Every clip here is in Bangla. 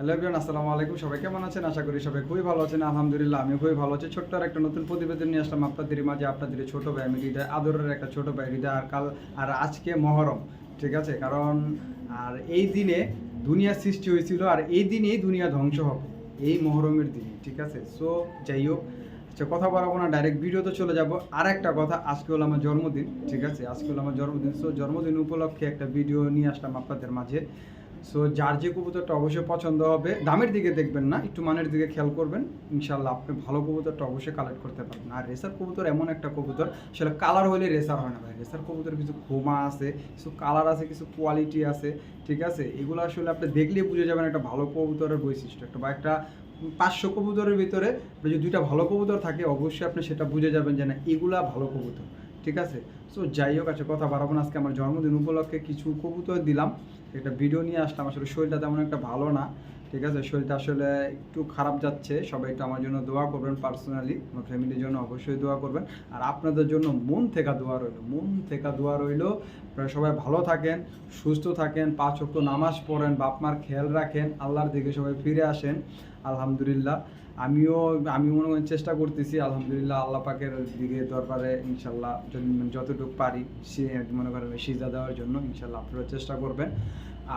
হ্যালো এভরিওয়ান, আসসালামু আলাইকুম। সবাই কেমন আছেন? আশা করি সবাই খুবই ভালো আছেন। আলহামদুলিল্লাহ আমি খুবই ভালো আছি। ছোট্ট আর একটা নতুন প্রতিবেদন নিয়ে আসলাম আপনাদের মাঝে। আপনাদের ছোট ভাই, আমি হৃদয়, আদরের একটা ছোট ভাই, হৃদয় আর কাল আর আজকে মহরম, ঠিক আছে? কারণ আর এই দিনে দুনিয়া সৃষ্টি হয়েছিল আর এই দিনেই দুনিয়া ধ্বংস হবে। এই মহরমের দিনে, ঠিক আছে? সো যাই হোক আচ্ছা কথা বাড়াবো না ডাইরেক্ট ভিডিওতে চলে যাব। আর একটা কথা, আজকে হলো আমার জন্মদিন, ঠিক আছে? আজকে হলো আমার জন্মদিন। সো জন্মদিন উপলক্ষে একটা ভিডিও নিয়ে আসলাম আপনাদের মাঝে। সো যার যে কবুতরটা অবশ্যই পছন্দ হবে, দামের দিকে দেখবেন না, একটু মানের দিকে খেয়াল করবেন। ইনশাল্লাহ আপনি ভালো কবুতরটা অবশ্যই কালেক্ট করতে পারবেন। আর রেসার কবুতর এমন একটা কবুতর, সেটা কালার হলে রেসার হয় না ভাই। রেসার কবুতর কিছু খোমা আছে, কিছু কালার আছে, কিছু কোয়ালিটি আছে, ঠিক আছে? এগুলো আসলে আপনি দেখলেই বুঝে যাবেন একটা ভালো কবুতরের বৈশিষ্ট্য একটা বা একটা পাঁচশো কবুতরের ভিতরে যদি দুইটা ভালো কবুতর থাকে, অবশ্যই আপনি সেটা বুঝে যাবেন যে না, এগুলা ভালো কবুতর, ঠিক আছে? সো যাই হোক আছে কথা বাড়াবো না। আজকে আমার জন্মদিন উপলক্ষে কিছু কবুতর দিলাম। একটা ভিডিও নিয়ে আসলাম। আসলে শরীরটা তেমন একটা ভালো না। ঠিক আছে? শরীরটা আসলে একটু খারাপ যাচ্ছে। সবাই একটু আমার জন্য দোয়া করবেন পার্সোনালি আমার ফ্যামিলির জন্য অবশ্যই দোয়া করবেন। আর আপনাদের জন্য মন থেকে দোয়া রইল, মন থেকে দোয়া রইল। আপনারা সবাই ভালো থাকেন, সুস্থ থাকেন, পাঁচ অক্ট নামাজ পড়েন, বাপ মার খেয়াল রাখেন, আল্লাহর দিকে সবাই ফিরে আসেন। আলহামদুলিল্লাহ। আমিও, আমি মনে করেন চেষ্টা করতেছি, আলহামদুলিল্লাহ আল্লাহ পাকের দিকে দরবারে ইনশাল্লাহ যতটুকু পারি সে মনে করেন সিজা দেওয়ার জন্য ইনশাল্লাহ আপনারা চেষ্টা করবেন।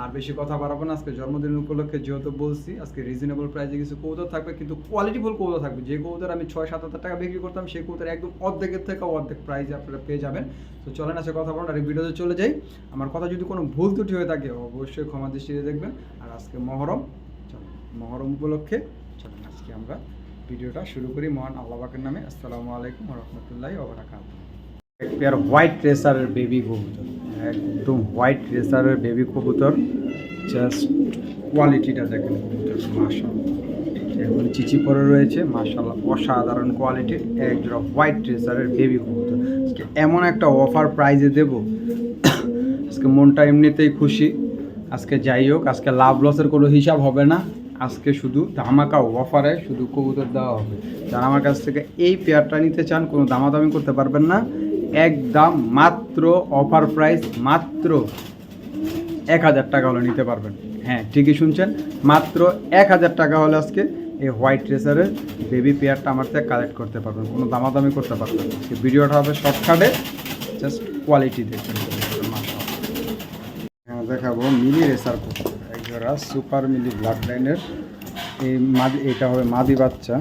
আর বেশি কথা বাড়াবো না। আজকে জন্মদিন উপলক্ষে যেহেতু বলছি, আজকে রিজনেবল প্রাইসে কিছু কৌতো থাকবে, কিন্তু কোয়ালিটিফুল কৌতো থাকবে। যে কৌতর আমি ছয়, সাত হাজার টাকা বিক্রি করতাম, সেই কৌতর একদম অর্ধেকের থেকে অর্ধেক প্রাইসে আপনারা পেয়ে যাবেন। তো চলেন আছে কথা বলুন আর ভিডিওতে চলে যাই। আমার কথা যদি কোনো ভুল ত্রুটি হয়ে থাকে, অবশ্যই ক্ষমা দৃষ্টিতে দেখবেন। আর আজকে মহরম চলো মহরম উপলক্ষে চলেন আজকে আমরা ভিডিওটা শুরু করি মহান আল্লাহ পাকের নামে। আসসালামু আলাইকুম রহমতুল্লাহি ওবরাকাত এক পেয়ার হোয়াইট রেসারের বেবি কবুতর একদম হোয়াইট রেসারের বেবি কবুতর জাস্ট কোয়ালিটিটা দেখেন কবুতর মাশাল চিচি পরে রয়েছে মাশাল্লাহ অসাধারণ কোয়ালিটির এক হোয়াইট রেসারের বেবি কবুতর আজকে এমন একটা অফার প্রাইজে দেব। আজকে মনটা এমনিতেই খুশি। আজকে যাই হোক, আজকে লাভ লসের কোনো হিসাব হবে না। আজকে শুধু ধামাকা অফারে শুধু কবুতর দেওয়া হবে। যারা আমার কাছ থেকে এই পেয়ারটা নিতে চান, কোনো দামাদামি করতে পারবেন না। একদম মাত্র অফার প্রাইস মাত্র এক হাজার টাকা হলে নিতে পারবেন। হ্যাঁ ঠিকই শুনছেন। মাত্র এক হাজার টাকা হলে আজকে এই হোয়াইট রেসারের বেবি পেয়ারটা আমার থেকে কালেক্ট করতে পারবেন। কোনো দামাদামি করতে পারবেন ভিডিওটা হবে শর্টকাটে জাস্ট কোয়ালিটি দেখবেন। হ্যাঁ দেখাবো মিলি রেসার কবুতর এক জোড়া সুপার মিলি ব্লাড লাইনের এই মাদি এটা হবে মাদি বাচ্চা।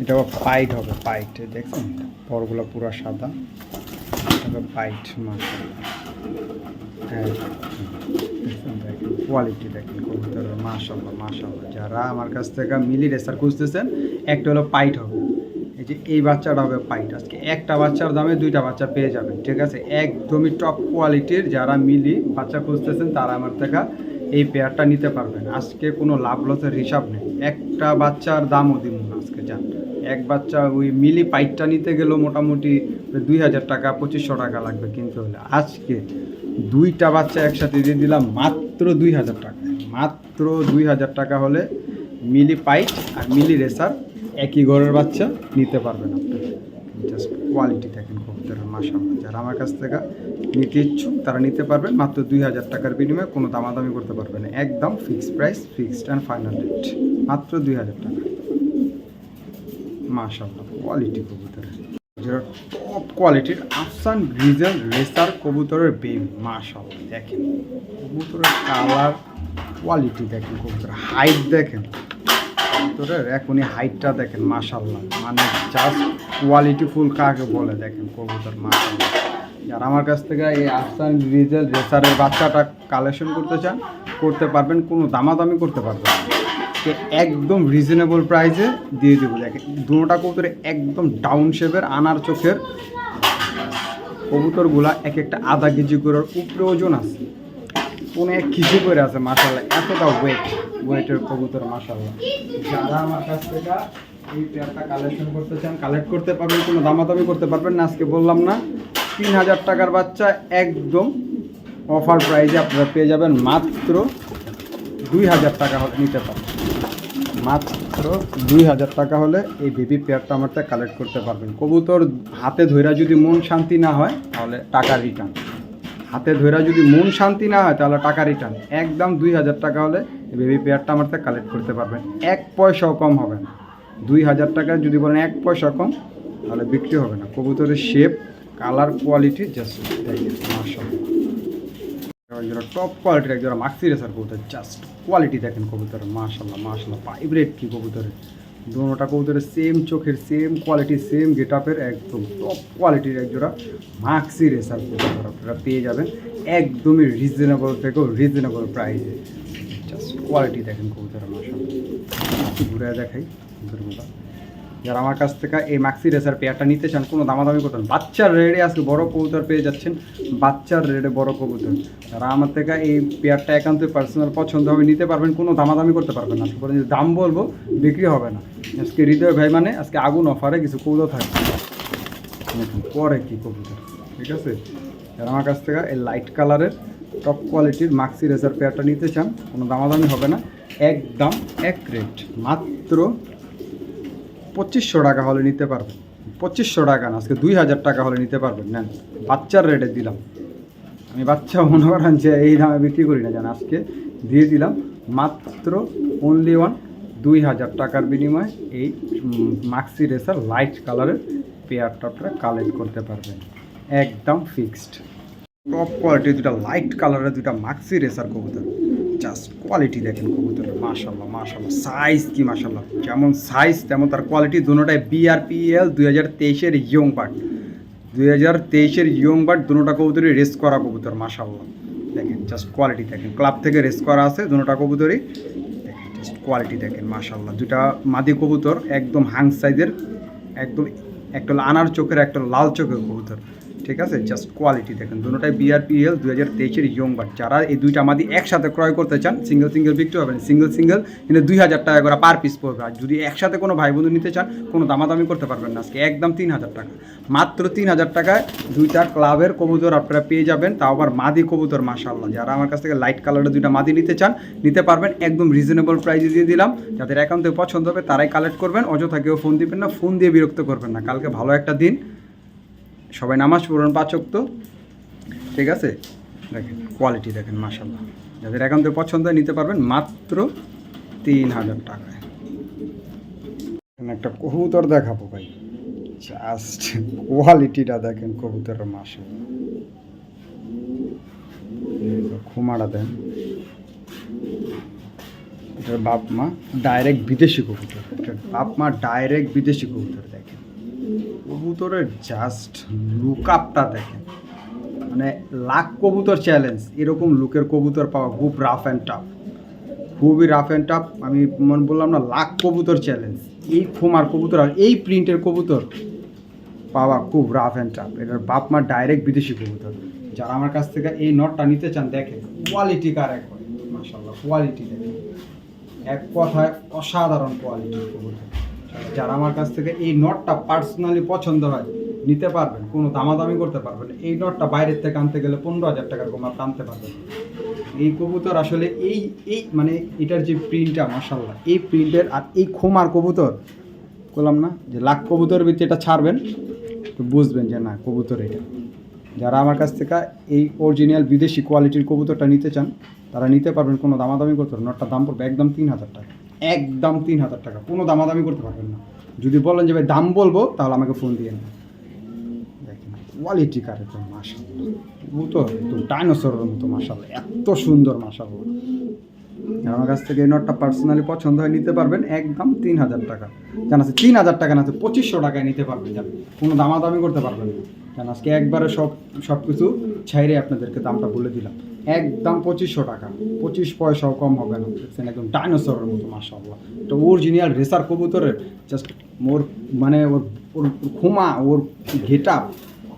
এটা হবে পাইট হবে, পাইট, এই দেখছেন পরগুলো পুরো সাদা। পাইট মাশাআল্লাহ হ্যাঁ দেখেন কোয়ালিটি দেখেন, কবুতরের, মাশাআল্লাহ মাশাআল্লাহ। যারা আমার কাছ থেকে মিলি রেসার খুঁজতেছেন, একটা হলো পাইট হবে। এই যে এই বাচ্চাটা হবে পাইট। আজকে একটা বাচ্চার দামে দুইটা বাচ্চা পেয়ে যাবেন, ঠিক আছে? একদমই টপ কোয়ালিটির যারা মিলি বাচ্চা খুঁজতেছেন, তারা আমার থেকে এই পেয়ারটা নিতে পারবেন। আজকে কোনো লাভ লসের হিসাব নেই। একটা বাচ্চার দামও দিব না আজকে যান এক বাচ্চা ওই মিলি পাইটটা নিতে গেলেও মোটামুটি দুই হাজার টাকা, পঁচিশশো টাকা লাগবে কিনতে হলে। আজকে দুইটা বাচ্চা একসাথে দিয়ে দিলাম মাত্র দুই হাজার টাকা। মাত্র দুই হাজার টাকা হলে মিলি পাইট আর মিলি রেসার একই ঘরের বাচ্চা নিতে পারবেন আপনি। জাস্ট কোয়ালিটি দেখেন কবুতরের মাসাল্লাহ যারা আমার কাছ থেকে নিতে ইচ্ছুক, তারা নিতে পারবেন মাত্র দুই হাজার টাকার বিনিময়ে কোনো দামাদামি করতে পারবেন না। একদম fixed price fixed and final rate মাত্র দুই হাজার টাকা। মাশাল্লাহ কোয়ালিটি কবুতরের যেটা টপ কোয়ালিটির আফসান গ্রিজেল রেসার কবুতরের বেবি মাশাল্লাহ দেখেন। কবুতরের কালার কোয়ালিটি দেখেন কবুতরের হাইট দেখেন। কবুতরের এখনই হাইটটা দেখেন মাশাল্লাহ মানে জাস্ট কোয়ালিটি ফুল কাকে বলে দেখেন কবুতর মাশাল্লাহ যারা আমার কাছ থেকে এই আফসান গ্রিজেল রেসারের বাচ্চাটা কালেকশন করতে চান, করতে পারবেন, কোনো দামাদামি করতে পারবেন একদম রিজনেবল প্রাইসে দিয়ে দেবো। দেখেন দুটোটা কবুতরে একদম ডাউন শেপের আনার চোখের কবুতরগুলা এক একটা আধা কেজি করে উপরে ওজন আছে। কোনো এক কেজি করে আছে মাসাল্লাহ এতটা ওয়েট ওয়েটের কবুতর মাসাল্লাহ যারা আমার কাছ থেকে এই পেয়ারটা কালেকশন করতে চান কালেক্ট করতে পারবেন, কোনো দামাদামি করতে পারবেন না, আজকে বললাম না। তিন হাজার টাকার বাচ্চা একদম অফার প্রাইজে আপনারা পেয়ে যাবেন মাত্র দুই হাজার টাকা নিতে পারবেন। মাত্র দুই হাজার টাকা হলে এই বেবি পেয়ারটা আমার কালেক্ট করতে পারবেন। কবুতর হাতে ধইরা যদি মন শান্তি না হয়, তাহলে টাকা রিটার্ন হাতে ধরে যদি মন শান্তি না হয়, তাহলে টাকা রিটার্ন একদম দুই হাজার টাকা হলে এই বেবি পেয়ারটা আমার কালেক্ট করতে পারবেন। এক পয়সাও কম হবে না। দুই হাজার টাকা যদি বলেন এক পয়সা কম, তাহলে বিক্রি হবে না। কবুতরের শেপ কালার কোয়ালিটি জাস্ট মার্শাল একজোড়া টপ কোয়ালিটির একজোড়া মাক্সি রেসার কবুতর, জাস্ট কোয়ালিটি দেখেন কবুতরের মাশাল্লাহ মাশাল্লাহ ভাইব্রেট কি কবুতরের। দোনোটা কবুতরের সেম চোখের সেম কোয়ালিটি সেম গেট আপের একদম টপ কোয়ালিটির একজোড়া মাক্সি রেসার কবুতর আপনারা পেয়ে যাবেন। একদমই রিজনেবল থেকেও রিজনেবল প্রাইসে জাস্ট কোয়ালিটি দেখেন কবুতরের মাশাল্লাহ ঘুরে দেখাই কবুতরগুলো যারা আমার কাছ থেকে এই মাক্সি রেসার পেয়ারটা নিতে চান, কোনো দামাদামি করতেন বাচ্চার রেডে আজকে বড় কবুতর পেয়ে যাচ্ছেন। বাচ্চার রেডে বড় কবুতর। যারা আমার থেকে এই পেয়ারটা একান্তই পার্সোনাল পছন্দ হবে, নিতে পারবেন, কোনো দামাদামি করতে পারবেন না। আজকে যদি দাম বলব, বিক্রি হবে না। আজকে হৃদয় ভাই মানে আজকে আগুন অফারে কিছু কবুতর থাকবে। পরে কি কবুতর। ঠিক আছে? যারা আমার কাছ থেকে এই লাইট কালারের টপ কোয়ালিটির মাক্সি রেসার পেয়ারটা নিতে চান, কোনো দামাদামি হবে না। একদম এক রেট মাত্র পঁচিশশো টাকা হলে নিতে পারবেন। পঁচিশশো টাকা না, আজকে দুই হাজার টাকা হলে নিতে পারবেন, নেন। বাচ্চার রেটে দিলাম। আমি বাচ্চা মনে করেন যে এই দামে বিক্রি করি না জান আজকে দিয়ে দিলাম। মাত্র অনলি ওয়ান দুই হাজার টাকার বিনিময়ে এই মাক্সি রেসার লাইট কালারের পেয়ারটা আপনারা কালেক্ট করতে পারবেন। একদম ফিক্সড টপ কোয়ালিটির দুটা লাইট কালারের দুটা মাক্সি রেসার কবুতর। জাস্ট কোয়ালিটি দেখেন কবুতরের মাশাল্লাহ মাশাল্লাহ সাইজ কি মাশাল্লাহ যেমন সাইজ তেমন তার কোয়ালিটি দুটোটাই বিআরপিএল দুই হাজার তেইশের ইয়ং বার্ড দুই হাজার তেইশের ইয়ং বার্ড দুটোটা কবুতরই রেস করা কবুতর মাশাল্লাহ দেখেন জাস্ট কোয়ালিটি দেখেন। ক্লাব থেকে রেস করা আছে দুটোটা কবুতরই। দেখেন জাস্ট কোয়ালিটি দেখেন মাশাল্লাহ দুটা মাদি কবুতর, একদম হাং সাইজের একদম একটা আনার চোখের, একটা লাল চোখের কবুতর। ঠিক আছে? জাস্ট কোয়ালিটি দেখেন। দুটোটাই বিআরপিএল দুই হাজার তেইশের ইয়ং বাট যারা এই দুইটা আমাদের একসাথে ক্রয় করতে চান সিঙ্গেল সিঙ্গেল বিক্রি হবে সিঙ্গেল সিঙ্গেল কিন্তু দুই হাজার টাকা করে পার পিস পড়বে। আর যদি একসাথে কোনো ভাই বন্ধু নিতে চান, কোনো দামাদামি করতে পারবেন না আজকে। একদম তিন হাজার টাকা। মাত্র তিন হাজার টাকায় দুইটা ক্লাবের কবুতর আপনারা পেয়ে যাবেন। তাও আবার মাদি কবুতর মাশাল্লাহ যারা আমার কাছ থেকে লাইট কালারের দুইটা মাদি নিতে চান, নিতে পারবেন। একদম রিজনেবল প্রাইসে দিয়ে দিলাম। যাদের একান্তে পছন্দ হবে, তারাই কালেক্ট করবেন। অযথা কেউ ফোন দিবেন না। ফোন দিয়ে বিরক্ত করবেন না। কালকে ভালো একটা দিন। সবাই নামাজ পড়ুন পাচক তো ঠিক আছে? দেখেন কোয়ালিটি দেখেন মাশাল্লাহ যাদের একান্ত পছন্দ নিতে পারবেন মাত্র তিন হাজার টাকায়। একটা কবুতর দেখাবো ভাই। জাস্ট কোয়ালিটিটা দেখেন, কবুতরের মাসে খুমাটা দেন। এটার বাপ মা ডাইরেক্ট বিদেশি কবুতর। এটার বাপ মা ডাইরেক্ট বিদেশি কবুতর দেখেন। কবুতরের জাস্ট লুক আপটা দেখেন। মানে লাখ কবুতর চ্যালেঞ্জ এরকম লুকের কবুতর পাওয়া খুব রাফ অ্যান্ড টাফ খুবই রাফ অ্যান্ড টাফ আমি মনে বললাম না, লাখ কবুতর চ্যালেঞ্জ এই খোমার কবুতর আর এই প্রিন্টের কবুতর পাওয়া খুব রাফ অ্যান্ড টাফ এটার বাপ মা ডাইরেক্ট বিদেশি কবুতর। যারা আমার কাছ থেকে এই নটটা নিতে চান, দেখেন কোয়ালিটি কার এক মাসাল্লাহ কোয়ালিটি দেখেন। এক কথায় অসাধারণ কোয়ালিটির কবুতর। যারা আমার কাছ থেকে এই নটটা পার্সোনালি পছন্দ হয়, নিতে পারবেন, কোনো দামাদামি করতে পারবেন। এই নটটা বাইরের থেকে আনতে গেলে পনেরো হাজার টাকার কম আপনি আনতে পারবেন এই কবুতর আসলে এই এই মানে এটার যে প্রিন্টটা মাসাল্লাহ এই প্রিন্টের আর এই খোমার কবুতর, বললাম না, যে লাখ কবুতরের ভিতরে এটা ছাড়বেন, তো বুঝবেন যে না, কবুতর এটা। যারা আমার কাছ থেকে এই অরিজিনাল বিদেশি কোয়ালিটির কবুতরটা নিতে চান, তারা নিতে পারবেন, কোনো দামাদামি করতে পারবেন নটটার দাম পড়বে একদম তিন হাজার টাকা। একদম তিন হাজার টাকা। কোনো দামাদামি করতে পারবেন না। যদি বলেন যে, ভাই, দাম বলব, তাহলে আমাকে ফোন দিয়ে দেখেন কোয়ালিটি কারে তো মাসাল কবুতর তো ডাইনোসরের মতো মাসাল এত সুন্দর মাসাল আমার কাছ থেকে এই নটটা পার্সোনালি পছন্দ হয়, নিতে পারবেন। একদম তিন হাজার টাকা। জান আছে তিন হাজার টাকা না পঁচিশশো টাকায় নিতে পারবেন, জান। কোনো দামাদামি করতে পারবেন না। জান আজকে একবারে সব সব কিছু ছাইরে আপনাদেরকে দামটা বলে দিলাম। একদম পঁচিশশো টাকা। পঁচিশ পয়সাও কম হবে না। দেখছেন, একদম ডাইনোসরের মতো মাসাল্লাহ তো অরিজিনাল রেসার কবুতরের জাস্ট ওর মানে ওর ওর খুমা ওর ঘেট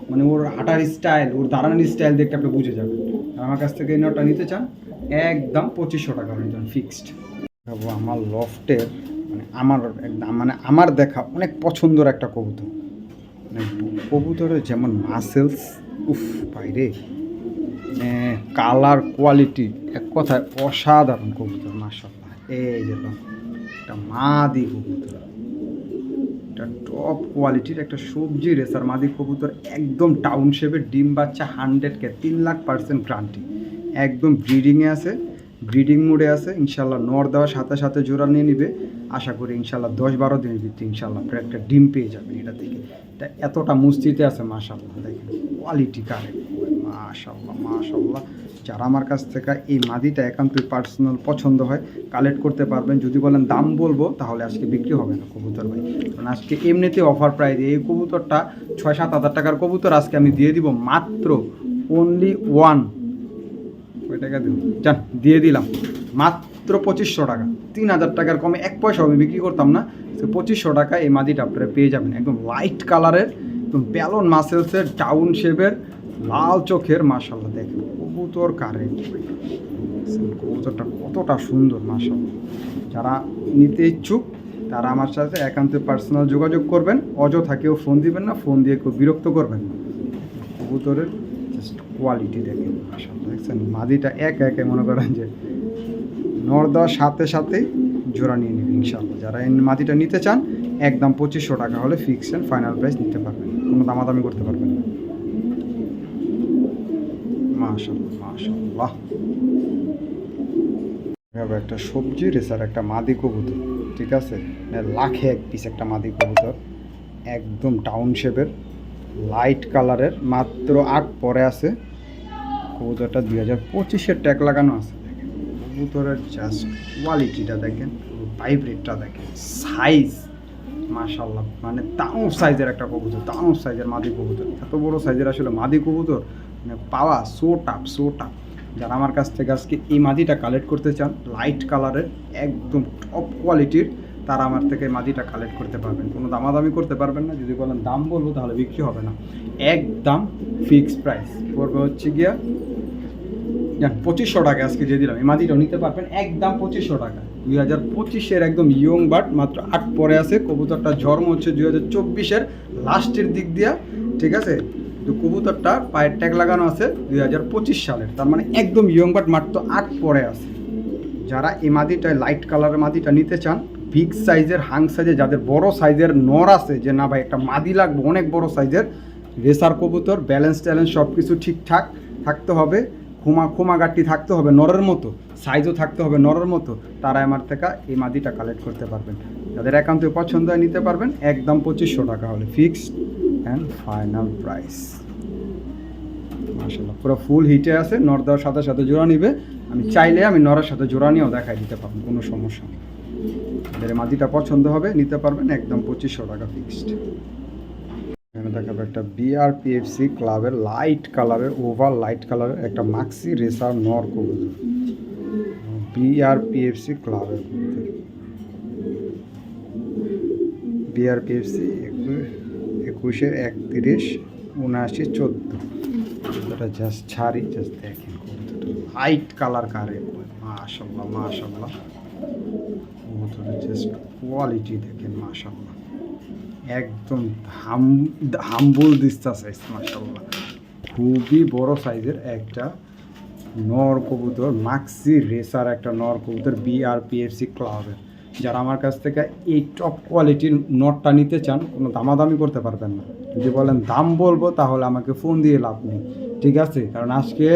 মানে ওর হাঁটার স্টাইল ওর দাঁড়ানোর স্টাইল দেখতে আপনি বুঝে যাবেন। আমার কাছ থেকে নোটটা নিতে চান, একদম পঁচিশশো টাকা নিতে ফিক্সড আমার লফটের মানে আমার একদম মানে আমার দেখা অনেক পছন্দের একটা কবুতর। মানে কবুতরের যেমন মাসেলস উফ, বাইরে। কালার কোয়ালিটি এক কথায় অসাধারণ কবুতর মাসাল্লাহ এই যে একটা মাদি কবুতর। একটা টপ কোয়ালিটির একটা সবজি রেসার মাদি কবুতর একদম টাউন শেপের ডিম বাচ্চা হান্ড্রেড কে তিন লাখ পার্সেন্ট গ্রান্টি একদম ব্রিডিংয়ে আছে ব্রিডিং মোডে আছে ইনশাল্লাহ নর দেওয়ার সাথে সাথে জোড়া নিয়ে নিবে। আশা করি ইনশাল্লাহ দশ বারো দিনের ভিত্তি ইনশাল্লাহ একটা ডিম পেয়ে যাবেন এটা থেকে। এটা এতটা মুস্তিতে আছে মাশাল্লাহ দেখেন কোয়ালিটি কারেক্ট মাশাল্লাহ মাশাল্লাহ যারা আমার কাছ থেকে এই মাদিটা একান্তই পার্সোনাল পছন্দ হয় কালেক্ট করতে পারবেন। যদি বলেন দাম বলব, তাহলে আজকে বিক্রি হবে না কবুতর ভাই। কারণ আজকে এমনিতে অফার প্রাইস এই কবুতরটা ছয় সাত হাজার টাকার কবুতর আজকে আমি দিয়ে দিব মাত্র অনলি ওয়ান কয় টাকা দেব? যান দিয়ে দিলাম। মাত্র পঁচিশশো টাকা। তিন হাজার টাকার কমে এক পয়সা আমি বিক্রি করতাম না। তো পঁচিশশো টাকা এই মাদিটা আপনারা পেয়ে যাবেন। একদম লাইট কালারের একদম প্যালন মাসেলসের টাউন শেপের লাল চোখের মাশাল্লাহ দেখেন কবুতর কারে। কবুতরটা কতটা সুন্দর মাশাল্লাহ যারা নিতে ইচ্ছুক, তারা আমার সাথে একান্ত পার্সোনাল যোগাযোগ করবেন। অযথা কেউ ফোন দিবেন না ফোন দিয়ে কেউ বিরক্ত করবেন না। কবুতরের জাস্ট কোয়ালিটি দেখেন মাশাল্লাহ দেখছেন? মাদিটা এক একে মনে করেন যে নর দেওয়ার সাথে সাথে জোড়া নিয়ে নেবে ইনশাল্লাহ যারা এই মাটিটা নিতে চান, একদম পঁচিশশো টাকা হলে ফিক্স ফাইনাল প্রাইস নিতে পারবেন। কোনো দামাদামি করতে পারবেন মাশাল্লাহ মাশাল্লাহ একটা সবজি রেসার, একটা মাদি কবুতর, ঠিক আছে? মানে লাখে এক পিস একটা মাদি কবুতর, একদম টাউন শেপের লাইট কালারের মাত্র আট পরে আছে। কবুতরটা দুই হাজার পঁচিশের ট্যাগ লাগানো আছে। দেখেন, কবুতরের জাস্ট কোয়ালিটিটা দেখেন ভাইব্রেটটা দেখেন সাইজ মাশাল্লাহ মানে তাও সাইজের একটা কবুতর তাও সাইজের মাদি কবুতর। এত বড় সাইজের আসলে মাদি কবুতর? মানে পাওয়া সো টাপ সো টাপ যারা আমার কাছ থেকে আজকে এই মাদিটা কালেক্ট করতে চান লাইট কালারের একদম টপ কোয়ালিটির তারা আমার থেকে মাদিটা কালেক্ট করতে পারবেন। কোনো দামাদামি করতে পারবেন না। যদি বলেন দাম বলব, তাহলে বিক্রি হবে না। একদম ফিক্সড প্রাইস পড়বে হচ্ছে গিয়া পঁচিশশো টাকা আজকে দিয়ে দিলাম। এই মাদিটাও নিতে পারবেন, একদম পঁচিশশো টাকা। দুই হাজার পঁচিশের একদম ইয়ং বাট মাত্র আট পরে আছে। কবুতরটা জন্ম হচ্ছে দুই হাজার চব্বিশের লাস্টের দিক দিয়া। ঠিক আছে? তো কবুতরটা পায়ের ট্যাগ লাগানো আছে দুই হাজার পঁচিশ সালের। তার মানে একদম ইয়ং বাট মাত্র আট পরে আছে। যারা এই মাদিটায় লাইট কালারের মাদিটা নিতে চান বিগ সাইজের হাং সাইজে যাদের বড় সাইজের নর আছে, যে না ভাই, একটা মাদি লাগবে, অনেক বড় সাইজের রেসার কবুতর ব্যালেন্স ট্যালেন্স সব কিছু ঠিকঠাক থাকতে হবে, খুমা খুমা গাঠটি থাকতে হবে নরের মতো সাইজও থাকতে হবে নরের মতো, তারা আমার থেকে এই মাদিটা কালেক্ট করতে পারবেন। যাদের একান্ত পছন্দ হয় নিতে পারবেন, একদম পঁচিশশো টাকা হলে ফিক্সড অ্যান্ড ফাইনাল প্রাইস মাশাল্লাহ পুরো ফুল হিটে আছে নর দেওয়ার সাথে সাথে জোড়া নিবে। আমি চাইলে আমি নরের সাথে জোড়া নিয়েও দেখাই দিতে পারব, কোনো সমস্যা নেই। যাদের এই মাদিটা পছন্দ হবে, নিতে পারবেন একদম পঁচিশশো টাকা ফিক্সড এখানে দেখাবো একটা বিআরপিএফসি ক্লাবের লাইট কালারের ওভার লাইট কালারের একটা মাক্সি রেসার নর কবুতর। বিআরপিএফসি ক্লাবের কবুতর বিআরপিএফসি একুশের একত্রিশ উনআশি চোদ্দ। কবুতরটা জাস্ট ছাড়ি জাস্ট দেখেন কবুতরটা লাইট কালার কারে মাশাল্লাহ মাশাল্লাহ কবুতরের জাস্ট কোয়ালিটি দেখেন মাশাল্লাহ একদম হাম হাম্বুল দিস্তা সাইজ মাশাল্লাহ খুবই বড় সাইজের একটা নর কবুতর মাক্সি রেসার একটা নর কবুতর বিআরপিএফসি ক্লাবের যারা আমার কাছ থেকে এই টপ কোয়ালিটির নটটা নিতে চান, কোনো দামাদামি করতে পারবেন না। যদি বলেন দাম বলব, তাহলে আমাকে ফোন দিয়ে লাভ নেই। ঠিক আছে? কারণ আজকে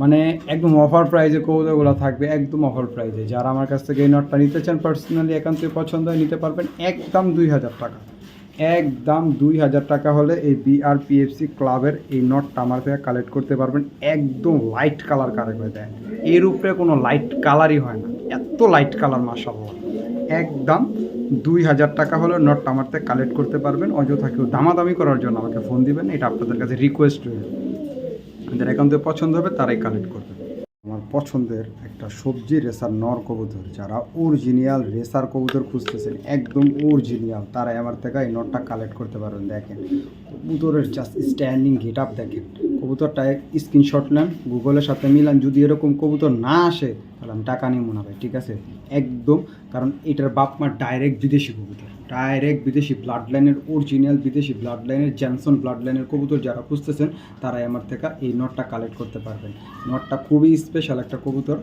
মানে একদম অফার প্রাইজে কৌদাগুলো থাকবে, একদম অফার প্রাইজে যারা আমার কাছ থেকে এই নটটা নিতে চান পার্সোনালি একান্তই পছন্দ হয় নিতে পারবেন, একদম দুই হাজার টাকা। একদম দুই হাজার টাকা হলে এই বিআরপিএফসি ক্লাবের এই নটটা আমার থেকে কালেক্ট করতে পারবেন। একদম লাইট কালার কারেক্ট হয়ে দেয়। এর উপরে কোনো লাইট কালারই হয় না। এত লাইট কালার মাসাল্লাহ একদম দুই হাজার টাকা হলে নটটা আমার থেকে কালেক্ট করতে পারবেন। অযথা কেউ দামাদামি করার জন্য আমাকে ফোন দিবেন। এটা আপনাদের কাছে রিকোয়েস্ট রইল। যাদের একান্তে পছন্দ হবে, তারাই কালেক্ট করবে। আমার পছন্দের একটা সবজি রেসার নর কবুতর, যারা অরিজিনাল রেসার কবুতর খুঁজতেছেন, একদম অরিজিনাল তারা আমার থেকে এই নটটা কালেক্ট করতে পারবেন। দেখেন, কবুতরের জাস্ট স্ট্যান্ডিং গেট আপ দেখেন। কবুতরটা স্ক্রিনশট নেন গুগলের সাথে মিলান, যদি এরকম কবুতর না আসে, তাহলে আমি টাকা নিয়ে মনে ভাই ঠিক আছে? একদম, কারণ এটার বাপ মা ডাইরেক্ট বিদেশি কবুতর। ডাইরেক্ট বিদেশি ব্লাড লাইনের অরিজিনাল বিদেশি ব্লাড লাইনের জ্যানসন ব্লাড লাইনের কবুতর যারা খুঁজতেছেন, তারাই আমার থেকে এই নটটা কালেক্ট করতে পারবেন। নটটা খুবই স্পেশাল একটা কবুতর,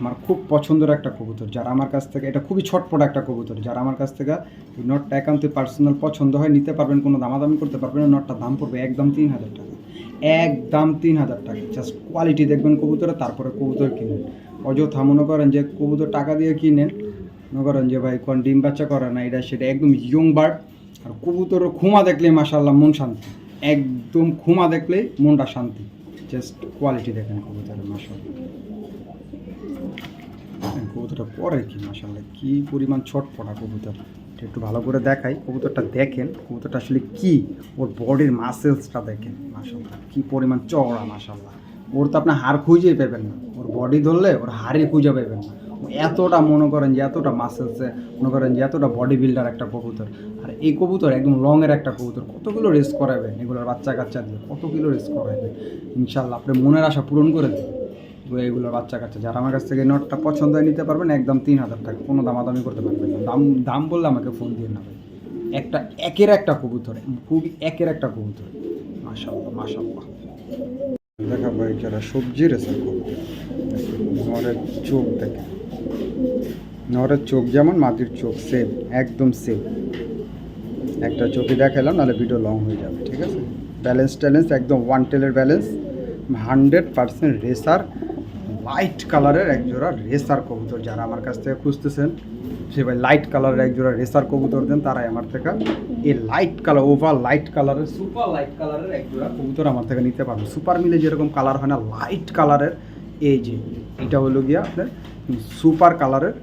আমার খুব পছন্দের একটা কবুতর। যারা আমার কাছ থেকে, এটা খুবই ছটপট একটা কবুতর। যারা আমার কাছ থেকে এই নটটা একান্তে পার্সোনাল পছন্দ হয়, নিতে পারবেন, কোনো দামাদামি করতে পারবেন নটটা দাম পড়বে একদম তিন হাজার টাকা। একদম তিন হাজার টাকা। জাস্ট কোয়ালিটি দেখবেন কবুতরে, তারপরে কবুতর কিনবেন অযথা মনে করেন যে কবুতর টাকা দিয়ে কিনেন মনে করেন যে ভাই, কোন ডিম বাচ্চা করে না, এটা সেটা একদম ইয়ং বার্ড আর কবুতর খুমা দেখলেই মাসাল্লাহ মন শান্তি। একদম খুমা দেখলেই মনটা শান্তি। জাস্ট কোয়ালিটি দেখেন কবুতরের মাসাল্লাহ কবুতরটা পরে কি মাসাল্লাহ কি পরিমাণ ছটপটা কবুতর। একটু ভালো করে দেখাই, কবুতরটা দেখেন, কবুতরটা আসলে কি, ওর বডির মাসেলসটা দেখেন মাসাল্লাহ কি পরিমাণ চওড়া মাসাল্লাহ ওর তো আপনার হাড় খুঁজেই পাবেন না। ওর বডি ধরলে ওর হাড়ে খুঁজে পাবেন না। এতটা মনে করেন যে এতটা মাসেলসে মনে করেন যে এতটা বডি বিল্ডার একটা কবুতর। আর এই কবুতর একদম লংয়ের একটা কবুতর, কতগুলো রেস করাবেন এগুলোর বাচ্চা কাচ্চা দিয়ে? কত কিলো রেস করাবেন ইনশাল্লাহ আপনি মনের আশা পূরণ করে দেবেন এগুলোর বাচ্চা কাচ্চা যারা আমার কাছ থেকে নটটা পছন্দ নিতে পারবেন, একদম তিন হাজার টাকা। কোনো দামাদামি করতে পারবেন না। দাম দাম বললে আমাকে ফোন দিয়ে না একটা, একের একটা কবুতর, খুবই একের একটা কবুতর। মাশাল্লাহ মাশাল্লাহ দেখা ভাই যারা সবজি রেসার কবুতর চোখ দেখে। নরের চোখ যেমন, মাটির চোখ সেম একদম সেম একটা চোখে দেখালাম নাহলে ভিডিও লং হয়ে যাবে, ঠিক আছে? ব্যালেন্স ট্যালেন্স একদম one টেলের balance hundred percent racer light কালারের একজোড়া রেসার কবুতর। যারা আমার কাছ থেকে খুঁজতেছেন, সে ভাই লাইট কালারের একজোড়া রেসার কবুতর দেন, তারাই আমার থেকে এই লাইট কালার ওভার লাইট কালারের সুপার লাইট কালারের একজোড়া কবুতর আমার থেকে নিতে পারবে। সুপার মিলে যেরকম কালার হয় না লাইট কালারের এই যে, এটা হলো গিয়া আপনার সুপার কালারের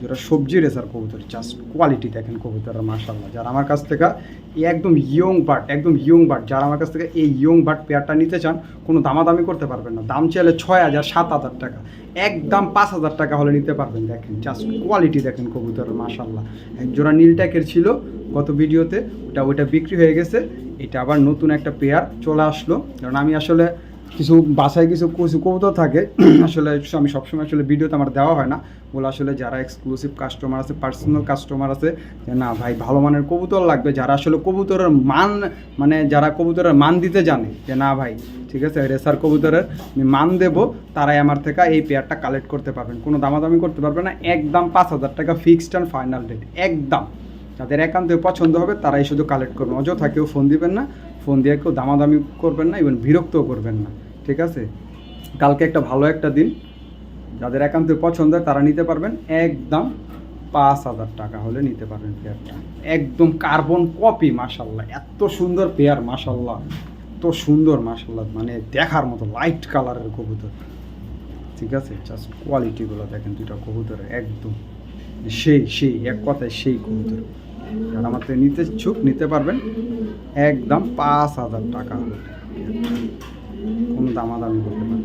যেটা সবজি রেসার কবুতর জাস্ট কোয়ালিটি দেখেন কবুতরের মাশাল্লাহ যারা আমার কাছ থেকে একদম ইয়ং বার্ড একদম ইয়ং বার্ড যারা আমার কাছ থেকে এই ইয়ং বার্ড পেয়ারটা নিতে চান, কোনো দামাদামি করতে পারবেন না। দাম চাইলে ছয় হাজার, সাত হাজার টাকা। একদম পাঁচ হাজার টাকা হলে নিতে পারবেন, দেখেন। জাস্ট কোয়ালিটি দেখেন কবুতরের মাশাল্লাহ এক জোড়া নীল ট্যাকের ছিল গত ভিডিওতে, ওটা ওইটা বিক্রি হয়ে গেছে। এটা আবার নতুন একটা পেয়ার চলে আসলো। কারণ আমি আসলে কিছু বাসায় কিছু কিছু কবুতর থাকে, আসলে আমি সবসময় আসলে ভিডিওতে আমার দেওয়া হয় না। বলে আসলে যারা এক্সক্লুসিভ কাস্টমার আছে পার্সোনাল কাস্টমার আছে, যে না ভাই ভালো মানের কবুতর লাগবে, যারা আসলে কবুতরের মান মানে যারা কবুতরের মান দিতে জানে, যে না ভাই, ঠিক আছে, রেসার কবুতরের আমি মান দেব, তারাই আমার থেকে এই পেয়ারটা কালেক্ট করতে পারবেন। কোনো দামাদামি করতে পারবে না, একদম পাঁচ হাজার টাকা ফিক্সড অ্যান্ড ফাইনাল রেট একদম। যাদের একান্তে পছন্দ হবে, তারাই শুধু কালেক্ট করবেন অযথা কেউ ফোন দিবেন না ফোন দিয়ে কেউ দামাদামি করবেন না ইভেন বিরক্তও করবেন না, ঠিক আছে? কালকে একটা ভালো একটা দিন, যাদের একান্ত পছন্দ তারা নিতে পারবেন, একদম পাঁচ হাজার টাকা হলে নিতে পারবেন পেয়ারটা একদম কার্বন কপি মাসাল্লাহ এত সুন্দর পেয়ার মাসাল্লাহ এত সুন্দর মাসাল্লাহ মানে দেখার মতো লাইট কালারের কবুতর। ঠিক আছে? জাস্ট কোয়ালিটিগুলো দেখেন দুইটা কবুতরের, একদম, সেই সেই, এক কথায় সেই কবুতর। কারণ আমার থেকে নিতে ইচ্ছুক, নিতে পারবেন। একদম পাঁচ হাজার টাকা। কোনো দামাদামি করতে পারবেন